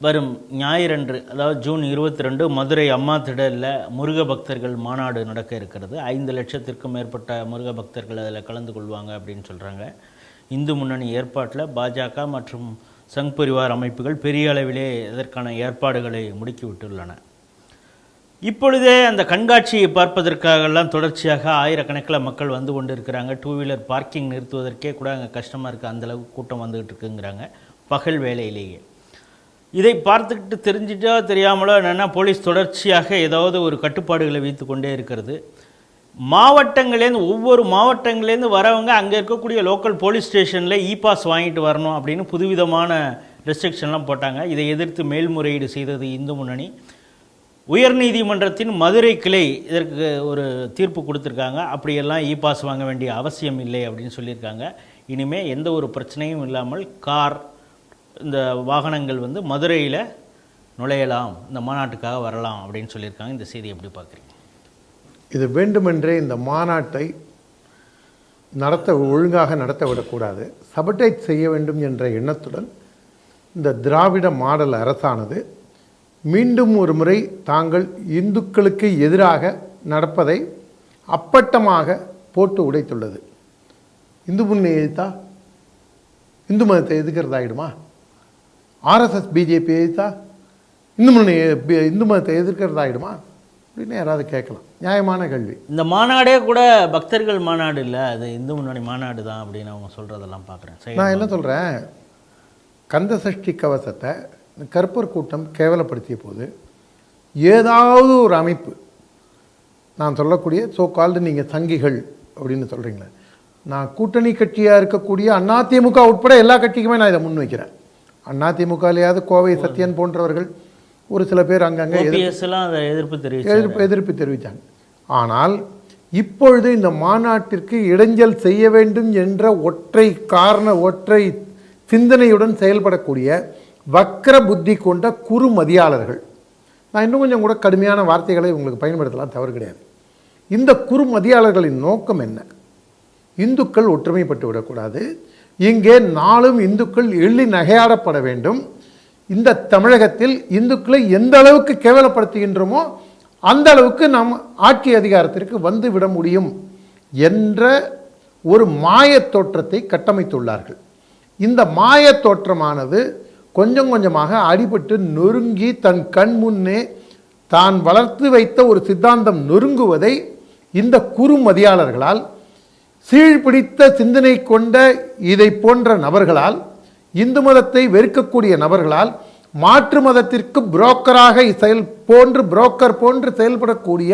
வரும் ஞாயிறன்று அதாவது ஜூன் இருபத்தி ரெண்டு மதுரை அம்மா திடலில் முருக பக்தர்கள் மாநாடு நடக்க இருக்கிறது. ஐந்து லட்சத்திற்கும் மேற்பட்ட முருக பக்தர்கள் அதில் கலந்து கொள்வாங்க அப்படின்னு சொல்கிறாங்க இந்து முன்னணி ஏற்பாட்டில் பாஜக மற்றும் சங் பரிவார் அமைப்புகள் பெரிய அளவிலே இதற்கான ஏற்பாடுகளை முடுக்கிவிட்டுள்ளன இப்பொழுதே அந்த கண்காட்சியை பார்ப்பதற்காகலாம் தொடர்ச்சியாக ஆயிரக்கணக்கில் மக்கள் வந்து கொண்டு இருக்கிறாங்க டூ வீலர் பார்க்கிங் நிறுத்துவதற்கே கூட அங்கே கஷ்டமாக இருக்குது அந்தளவுக்கு கூட்டம் வந்துகிட்டு இருக்குங்கிறாங்க. பகல் வேலையிலேயே இதை பார்த்துக்கிட்டு தெரிஞ்சிட்டோ தெரியாமலோ என்னென்னா போலீஸ் தொடர்ச்சியாக ஏதாவது ஒரு கட்டுப்பாடுகளை வைத்து கொண்டே இருக்கிறது. மாவட்டங்கள்லேருந்து ஒவ்வொரு மாவட்டங்கள்லேருந்து வரவங்க அங்கே இருக்கக்கூடிய லோக்கல் போலீஸ் ஸ்டேஷனில் இ பாஸ் வாங்கிட்டு வரணும் அப்படின்னு புதுவிதமான ரெஸ்ட்ரிக்ஷன்லாம் போட்டாங்க. இதை எதிர்த்து மேல்முறையீடு செய்தது இந்து முன்னணி. உயர்நீதிமன்றத்தின் மதுரை கிளை இதற்கு ஒரு தீர்ப்பு கொடுத்துருக்காங்க. அப்படியெல்லாம் இ பாஸ் வாங்க வேண்டிய அவசியம் இல்லை அப்படின்னு சொல்லியிருக்காங்க. இனிமேல் எந்த ஒரு பிரச்சனையும் இல்லாமல் கார் இந்த வாகனங்கள் வந்து மதுரையில் நுழையலாம் இந்த மாநாட்டுக்காக வரலாம் அப்படின்னு சொல்லியிருக்காங்க. இந்த செய்தி எப்படி பார்க்குறீங்க? இது வேண்டுமென்றே இந்த மாநாட்டை நடத்த ஒழுங்காக நடத்த விடக்கூடாது சபடைட் செய்ய வேண்டும் என்ற எண்ணத்துடன் இந்த திராவிட மாடல் அரசானது மீண்டும் ஒரு முறை தாங்கள் இந்துக்களுக்கு எதிராக நடப்பதை அப்பட்டமாக போட்டு உடைத்துள்ளது. இந்து முன்னை இந்து மதத்தை எதுக்கிறதாயிடுமா ஆர்எஸ்எஸ் பிஜேபி எதிர்த்தா இந்து முன்னணி இந்து மதத்தை எதிர்க்கிறதாயிடுமா? அப்படின்னு யாராவது கேட்கலாம். நியாயமான கேள்வி. இந்த மாநாடே கூட பக்தர்கள் மாநாடு இல்லை அது இந்து முன்னணி மாநாடு தான் அப்படின்னு அவங்க சொல்கிறதெல்லாம் பார்க்குறேன் நான் என்ன சொல்கிறேன் கந்த சஷ்டி கவசத்தை இந்த கருப்பர் கூட்டம் கேவலப்படுத்திய போது ஏதாவது ஒரு அமைப்பு நான் சொல்லக்கூடிய சோ கால்டு நீங்கள் சங்கிகள் அப்படின்னு சொல்கிறீங்களே நான் கூட்டணி கட்சியாக இருக்கக்கூடிய அதிமுக உட்பட எல்லா கட்சிக்குமே நான் இதை முன் வைக்கிறேன். அதிமுகலையாவது கோவை சத்யன் போன்றவர்கள் ஒரு சில பேர் அங்கங்கே எதிர்ப்பு எதிர்ப்பு எதிர்ப்பு தெரிவித்தாங்க ஆனால் இப்பொழுது இந்த மாநாட்டிற்கு இடைஞ்சல் செய்ய வேண்டும் என்ற ஒற்றை காரண ஒற்றை சிந்தனையுடன் செயல்படக்கூடிய வக்ர புத்தி கொண்ட குறுமதியாளர்கள். நான் இன்னும் கொஞ்சம் கூட கடுமையான வார்த்தைகளை உங்களுக்கு பயன்படுத்தலாம் தவறு கிடையாது. இந்த குறுமதியாளர்களின் நோக்கம் என்ன? இந்துக்கள் ஒற்றுமைப்பட்டு விடக்கூடாது. இங்கே நாளும் இந்துக்கள் எள்ளி நகையாடப்பட வேண்டும். இந்த தமிழகத்தில் இந்துக்களை எந்த அளவுக்கு கேவலப்படுத்துகின்றோமோ அந்த அளவுக்கு நாம் ஆட்சி அதிகாரத்திற்கு வந்து விட முடியும் என்ற ஒரு மாயத் தோற்றத்தை கட்டமைத்துள்ளார்கள். இந்த மாயத் தோற்றமானது கொஞ்சம் கொஞ்சமாக அடிபட்டு நொறுங்கி தன் கண் முன்னே தான் வளர்த்து வைத்த ஒரு சித்தாந்தம் நொறுங்குவதை இந்த குறுமதியாளர்களால் சீழ்பிடித்த சிந்தனை கொண்ட இதை போன்ற நபர்களால் இந்து மதத்தை வெறுக்கக்கூடிய நபர்களால் மாற்று மதத்திற்கு புரோக்கராக செயல் போன்று புரோக்கர் போன்று செயல்படக்கூடிய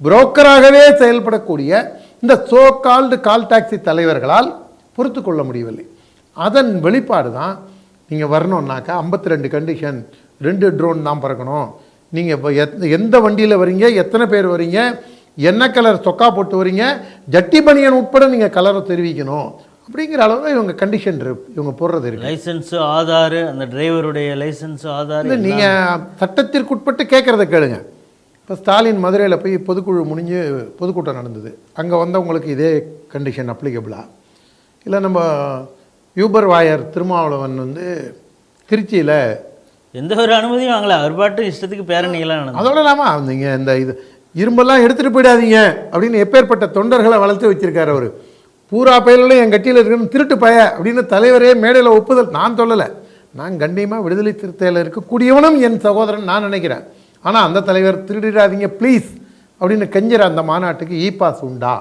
புரோக்கராகவே செயல்படக்கூடிய இந்த சோ கால்டு கால் டாக்ஸி தலைவர்களால் பொறுத்து கொள்ள முடியவில்லை. அதன் வெளிப்பாடு தான் நீங்கள் வரணுன்னாக்கா ஐம்பத்தி ரெண்டு கண்டிஷன் ரெண்டு ட்ரோன் தான் பறக்கணும். நீங்கள் எந்த வண்டியில் வரீங்க எத்தனை பேர் வரீங்க என்ன கலர் சொக்கா போட்டு வரீங்க? ஜட்டி பனியன் உட்பட நீங்கள் கலரை தெரிவிக்கணும். அப்படிங்கிற அளவில் இவங்க கண்டிஷன் இவங்க போடுறது இருக்கு. லைசன்ஸ் ஆதார் அந்த டிரைவருடைய லைசன்ஸ் ஆதார் இல்லை நீங்கள் சட்டத்திற்குட்பட்டு கேட்குறத கேளுங்க. இப்போ ஸ்டாலின் மதுரையில் போய் பொதுக்குழு முடிஞ்சு பொதுக்கூட்டம் நடந்தது. அங்கே வந்தவங்களுக்கு இதே கண்டிஷன் அப்ளிகபிளா இல்லை நம்ம யூபர் வாயர் திருமாவளவன் வந்து திருச்சியில் எந்த ஒரு அனுமதியும் வாங்கல. அவர் பாட்டு இஷ்டத்துக்கு பேரணியெல்லாம் நடந்தது. அதோட இல்லாமல் நீங்கள் இந்த இது இரும்பெல்லாம் எடுத்துகிட்டு போயிடாதீங்க அப்படின்னு எப்பேற்பட்ட தொண்டர்களை வளர்த்து வச்சிருக்காரு அவர். பூரா பயலும் என் கட்டியில் இருக்குன்னு திருட்டு பய அப்படின்னு தலைவரே மேடையில் ஒப்புதல் நான் சொல்லலை. நான் கண்டியமாக விடுதலை சிறுத்தையில் இருக்கக்கூடியவனும் என் சகோதரன் நான் நினைக்கிறேன். ஆனால் அந்த தலைவர் திருடிடாதீங்க ப்ளீஸ் அப்படின்னு கெஞ்சிற அந்த மாநாட்டுக்கு e இ பாஸ் உண்டா?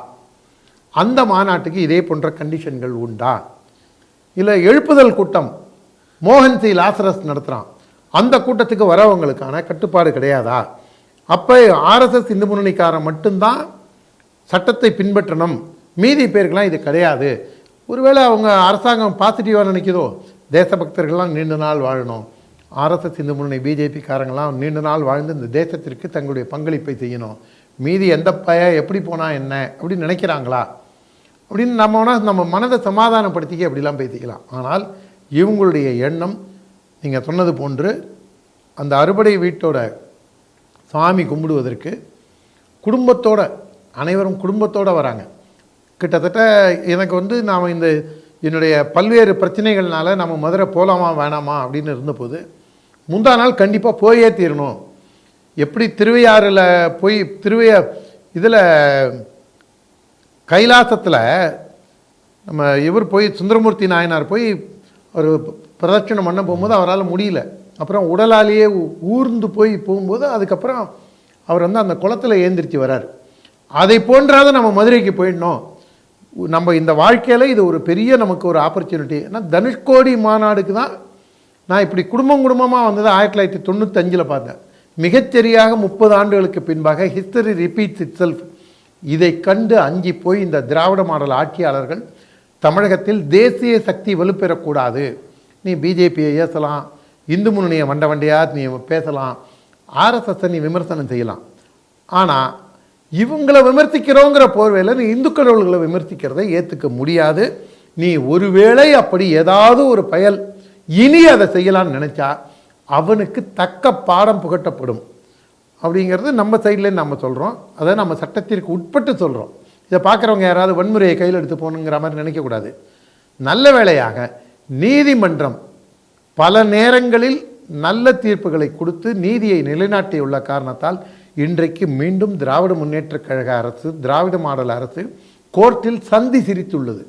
அந்த மாநாட்டுக்கு இதே போன்ற கண்டிஷன்கள் உண்டா? இல்லை எழுப்புதல் கூட்டம் மோகன் சி லாசரஸ் நடத்துகிறான் அந்த கூட்டத்துக்கு வரவங்களுக்கான கட்டுப்பாடு கிடையாதா? அப்போ ஆர்எஸ்எஸ் இந்து முன்னணிக்காரன் மட்டும்தான் சட்டத்தை பின்பற்றணும். மீதி பேருக்கெல்லாம் இது கிடையாது. ஒருவேளை அவங்க அரசாங்கம் பாசிட்டிவாக நினைக்குதோ தேசபக்தர்கள்லாம் நீண்ட நாள் வாழணும். ஆர்எஸ்எஸ் இந்து முன்னணி பிஜேபிக்காரங்களாம் நீண்ட நாள் வாழ்ந்து இந்த தேசத்திற்கு தங்களுடைய பங்களிப்பை செய்யணும். மீதி எந்த பய எப்படி போனால் என்ன அப்படின்னு நினைக்கிறாங்களா? அப்படின்னு நம்ம வேணால் நம்ம மனதை சமாதானப்படுத்திக்க அப்படிலாம் பேசிக்கலாம். ஆனால் இவங்களுடைய எண்ணம் நீங்கள் சொன்னது போன்று அந்த அறுபடை வீட்டோட சாமி கும்பிடுவதற்கு குடும்பத்தோட அனைவரும் குடும்பத்தோடு வராங்க. கிட்டத்தட்ட எனக்கு வந்து நாம் இந்த என்னுடைய பல்வேறு பிரச்சனைகள்னால நம்ம மதுரை போகலாமா வேணாமா அப்படின்னு இருந்தபோது முந்தா நாள் கண்டிப்பாக போயே தீரணும். எப்படி திருவையாறில் போய் திருவையா இதில் கைலாசத்தில் நம்ம இவர் போய் சுந்தரமூர்த்தி நாயனார் போய் ஒரு பிரதட்சணம் பண்ண போகும்போது அவரால் முடியல. அப்புறம் உடலாலேயே ஊர்ந்து போய் போகும்போது அதுக்கப்புறம் அவர் வந்து அந்த குளத்துல ஏந்திரிச்சு வரார். அதை போன்றாத நம்ம மதுரைக்கு போயிடணும். நம்ம இந்த வாழ்க்கையில் இது ஒரு பெரிய நமக்கு ஒரு ஆப்பர்ச்சுனிட்டி ஏன்னா தனுஷ்கோடி மாநாடுக்கு தான் நான் இப்படி குடும்பம் குடும்பமாக வந்தது ஆயிரத்தி தொள்ளாயிரத்தி தொண்ணூத்தஞ்சில் பார்த்தேன். மிகச்சரியாக முப்பது ஆண்டுகளுக்கு பின்பாக ஹிஸ்டரி ரிப்பீட்ஸ் இட் செல்ஃப் இதை கண்டு அஞ்சி போய் இந்த திராவிட மாடல் ஆட்சியாளர்கள் தமிழகத்தில் தேசிய சக்தி வலுப்பெறக்கூடாது. நீ பிஜேபியை ஏசலாம். இந்து முன்னணியை வண்ட வண்டையாக நீ பேசலாம். ஆர்எஸ்எஸ்ஸை நீ விமர்சனம் செய்யலாம். ஆனால் இவங்களை விமர்சிக்கிறோங்கிற போர்வையில் நீ இந்து கடவுள்களை விமர்சிக்கிறதை ஏற்றுக்க முடியாது. நீ ஒருவேளை அப்படி ஏதாவது ஒரு பயல் இனி அதை செய்யலாம்னு நினச்சா அவனுக்கு தக்க பாடம் புகட்டப்படும். அப்படிங்கிறது நம்ம சைட்லேருந்து நம்ம சொல்கிறோம் அதை நம்ம சட்டத்திற்கு உட்பட்டு சொல்கிறோம் இதை பார்க்குறவங்க யாராவது வன்முறையை கையில் எடுத்து போகணுங்கிற மாதிரி நினைக்கக்கூடாது. நல்ல வேளையாக நீதிமன்றம் பல நேரங்களில் நல்ல தீர்ப்புகளை கொடுத்து நீதியை நிலைநாட்டியுள்ள காரணத்தால் இன்றைக்கு மீண்டும் திராவிட முன்னேற்றக் கழக அரசு திராவிட மாடல் அரசு கோர்ட்டில் சந்தி சிரித்துள்ளது.